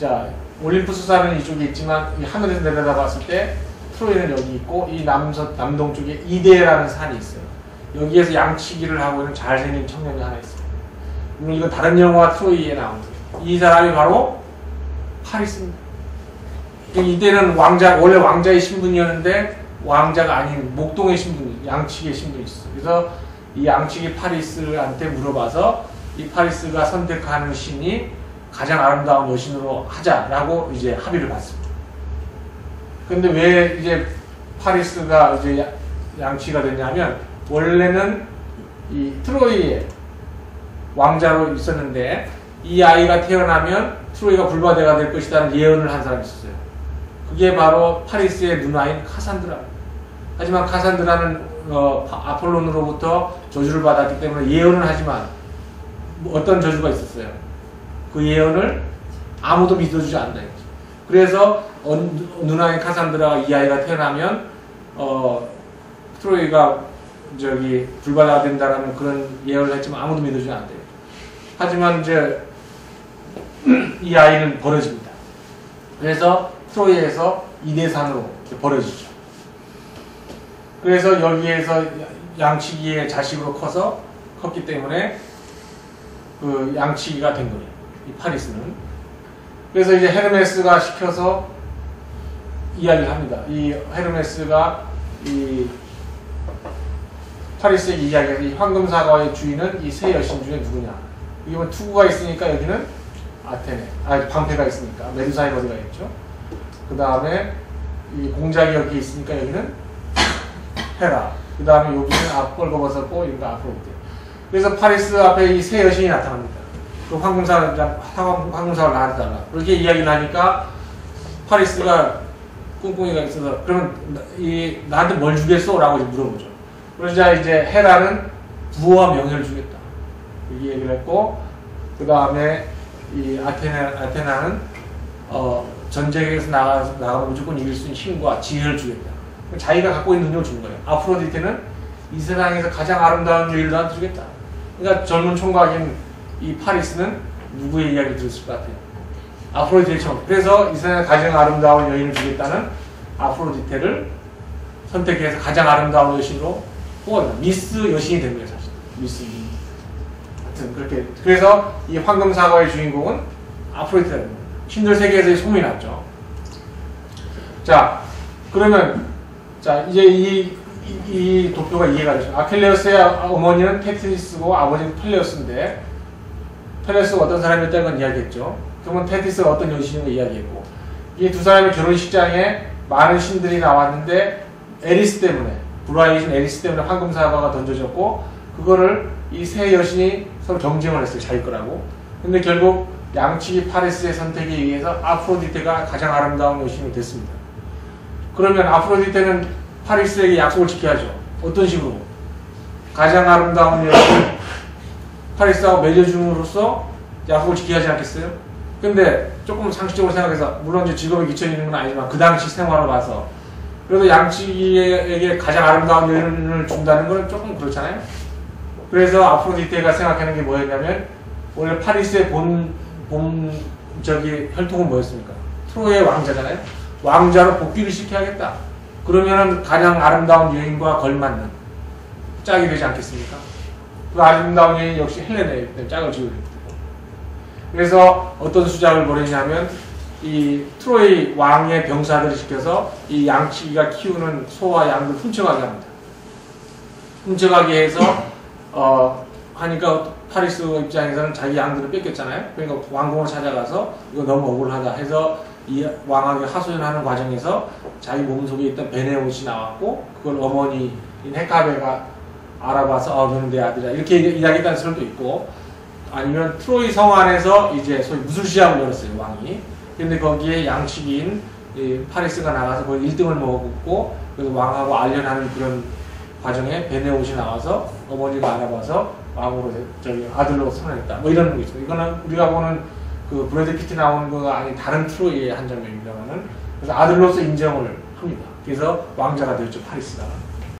자 올림푸스 산은 이쪽에 있지만 이 하늘에서 내려다봤을 때 트로이는 여기 있고 이 남서 남동 쪽에 이데라는 산이 있어요. 여기에서 양치기를 하고 있는 잘생긴 청년이 하나 있어요. 물론 이거 다른 영화 트로이에 나오는. 이 사람이 바로 파리스입니다. 이때는 왕자 원래 왕자의 신분이었는데 왕자가 아닌 목동의 신분, 양치기의 신분이 있어요. 그래서 이 양치기 파리스한테 물어봐서 이 파리스가 선택하는 신이 가장 아름다운 여신으로 하자라고 이제 합의를 받습니다. 근데 왜 이제 파리스가 이제 양치가 됐냐면 원래는 이 트로이의 왕자로 있었는데 이 아이가 태어나면 트로이가 불바대가 될 것이라는 예언을 한 사람이 있었어요. 그게 바로 파리스의 누나인 카산드라. 하지만 카산드라는 어, 아폴론으로부터 저주를 받았기 때문에 예언을 하지만 뭐 어떤 저주가 있었어요. 그 예언을 아무도 믿어주지 않는다. 그래서 어, 누나인 카산드라가 이 아이가 태어나면 어, 트로이가 저기 불바다가 된다라는 그런 예언을 했지만 아무도 믿어주지 않대요. 하지만 이제 이 아이는 버려집니다. 그래서 트로이에서 이대산으로 버려지죠. 그래서 여기에서 양치기의 자식으로 커서 컸기 때문에 그 양치기가 된 거예요. 이 파리스는. 그래서 이제 헤르메스가 시켜서 이야기를 합니다. 이 헤르메스가 이 파리스의 이야기에서 이 황금 사과의 주인은 이 세 여신 중에 누구냐. 이건 투구가 있으니까 여기는 아테네, 아 방패가 있으니까 메두사의 어디가 있죠. 그 다음에 이 공작이 여기 있으니까 여기는 헤라. 그 다음에 여기는 앞 뻘거벗었고 여기가 앞으로 올게. 그래서 파리스 앞에 이 세 여신이 나타납니다. 그 황금사, 황금사를 나한테 달라. 그렇게 이야기를 하니까 파리스가 꿍꿍이가 있어서 그러면 이 나한테 뭘 주겠어? 라고 물어보죠. 그러자 이제 헤라는 부와 명예를 주겠다. 이렇게 얘기를 했고 그 다음에 이 아테나, 아테나는 어, 전쟁에서 나가, 나가면 무조건 이길 수 있는 힘과 지혜를 주겠다. 자기가 갖고 있는 능력을 주는 거예요. 아프로디테는 이 세상에서 가장 아름다운 여인을 나한테 주겠다. 그러니까 젊은 총각인 이 파리스는 누구의 이야기를 들었을 것 같아요? 아프로디테처럼. 그래서 이 세상에 가장 아름다운 여인을 주겠다는 아프로디테를 선택해서 가장 아름다운 여신으로 뽑았다. 미스 여신이 된 거예요, 사실. 미스 하여튼 그렇게. 그래서 이 황금 사과의 주인공은 아프로디테라는 거예요. 신들 세계에서 소문이 났죠. 자, 그러면 자 이제 이, 이, 이 도표가 이해가 되죠. 아킬레우스의 어머니는 테티스고 아버지는 펠레우스인데 펠레우스가 어떤 사람이었다는 건 이야기했죠. 그러면 테티스가 어떤 여신인가 이야기했고 이 두 사람의 결혼식장에 많은 신들이 나왔는데 에리스 때문에 불화이신 에리스 때문에 황금 사과가 던져졌고 그거를 이 세 여신이 서로 경쟁을 했어요. 자기 거라고. 근데 결국 양치기 파레스의 선택에 의해서 아프로디테가 가장 아름다운 여신이 됐습니다. 그러면 아프로디테는 파리스에게 약속을 지켜야죠. 어떤 식으로? 가장 아름다운 여신 파리스하고 맺어줌으로써 약속을 지켜야 하지 않겠어요? 근데 조금 상식적으로 생각해서 물론 이제 직업에 기쳐 있는 건 아니지만 그 당시 생활을 봐서 그래도 양치기에게 가장 아름다운 여인을 준다는 건 조금 그렇잖아요. 그래서 아프로디테가 생각하는 게 뭐였냐면 원래 파리스의 본, 본 저기 혈통은 뭐였습니까? 트로의 왕자잖아요. 왕자로 복귀를 시켜야겠다. 그러면은 가장 아름다운 여인과 걸맞는 짝이 되지 않겠습니까? 그 아름다운 여인 역시 헬레네 짝을 지우게 됩니다. 그래서 어떤 수작을 벌이냐면 이 트로이 왕의 병사들을 시켜서 이 양치기가 키우는 소와 양들 훔쳐가게 합니다. 훔쳐가게 해서 어 하니까 파리스 입장에서는 자기 양들을 뺏겼잖아요. 그러니까 왕궁을 찾아가서 이거 너무 억울하다 해서 이 왕에게 하소연하는 과정에서 자기 몸속에 있던 베네 옷이 나왔고 그걸 어머니인 헤카베가 알아봐서 어 너는 내 아들이야 이렇게 이야기했다는 설도 있고 아니면 트로이 성 안에서 이제 소위 무술시합을 열었어요 왕이 근데 거기에 양치기인 파리스가 나가서 거기 1등을 먹었고 그래서 왕하고 알련하는 그런 과정에 베네옷이 나와서 어머니가 알아봐서 왕으로 저기 아들로 선언했다 뭐 이런 거 있어요 이거는 우리가 보는 그 브래드 피트 나오는 거가 아닌 다른 트로이의 한 장면입니다만은 그래서 아들로서 인정을 합니다. 그래서 왕자가 되었죠 파리스가.